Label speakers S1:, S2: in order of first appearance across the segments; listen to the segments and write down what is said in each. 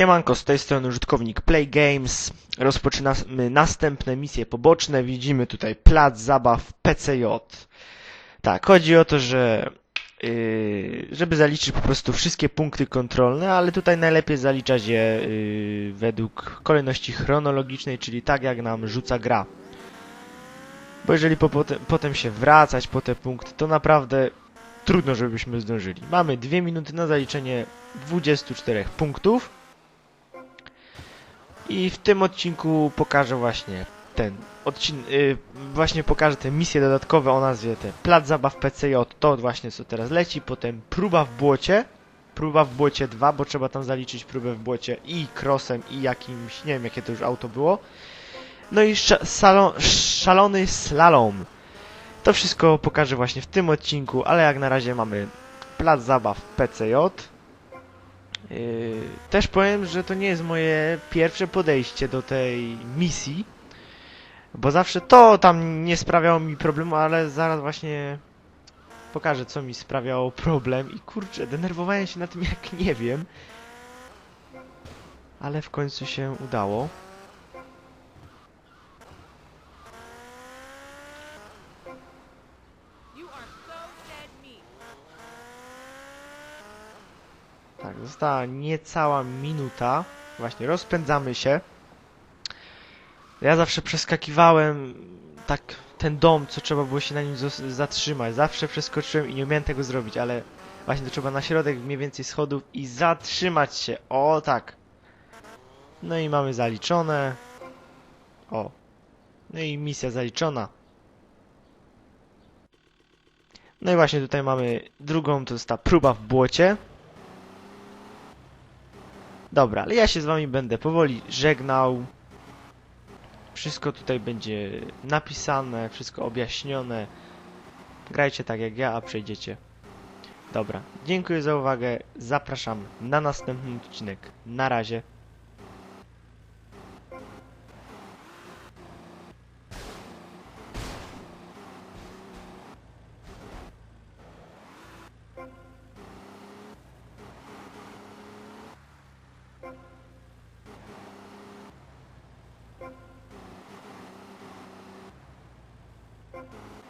S1: Siemanko, z tej strony użytkownik Play Games. Rozpoczynamy następne misje poboczne. Widzimy tutaj plac zabaw PCJ. Tak, chodzi o to, że yy, żeby zaliczyć po prostu wszystkie punkty kontrolne, ale tutaj najlepiej zaliczać je yy, według kolejności chronologicznej, czyli tak jak nam rzuca gra. Bo jeżeli po, potem, potem się wracać po te punkty, to naprawdę trudno, żebyśmy zdążyli. Mamy dwie minuty na zaliczenie 24 punktów. I w tym odcinku pokażę właśnie ten odcinek, właśnie pokażę te misje dodatkowe o nazwie te Plac Zabaw PCJ, to właśnie co teraz leci, potem próba w błocie, próba w błocie 2, bo trzeba tam zaliczyć próbę w błocie i crossem i jakimś, nie wiem jakie to już auto było. No i salon, szalony slalom. To wszystko pokażę właśnie w tym odcinku, ale jak na razie mamy Plac Zabaw PCJ. Yy, też powiem, że to nie jest moje pierwsze podejście do tej misji, bo zawsze to tam nie sprawiało mi problemu, ale zaraz właśnie pokażę, co mi sprawiało problem i kurczę, denerwowałem się na tym jak nie wiem, ale w końcu się udało. Została niecała minuta. Właśnie, rozpędzamy się. Ja zawsze przeskakiwałem tak ten dom, co trzeba było się na nim zatrzymać. Zawsze przeskoczyłem i nie umiałem tego zrobić, ale właśnie to trzeba na środek mniej więcej schodów i zatrzymać się. O, tak. No i mamy zaliczone. O. No i misja zaliczona. No i właśnie tutaj mamy drugą, to jest ta próba w błocie. Dobra, ale ja się z wami będę powoli żegnał. Wszystko tutaj będzie napisane, wszystko objaśnione. Grajcie tak jak ja, a przejdziecie. Dobra, dziękuję za uwagę. Zapraszam na następny odcinek. Na razie. Thank you.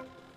S1: Thank you.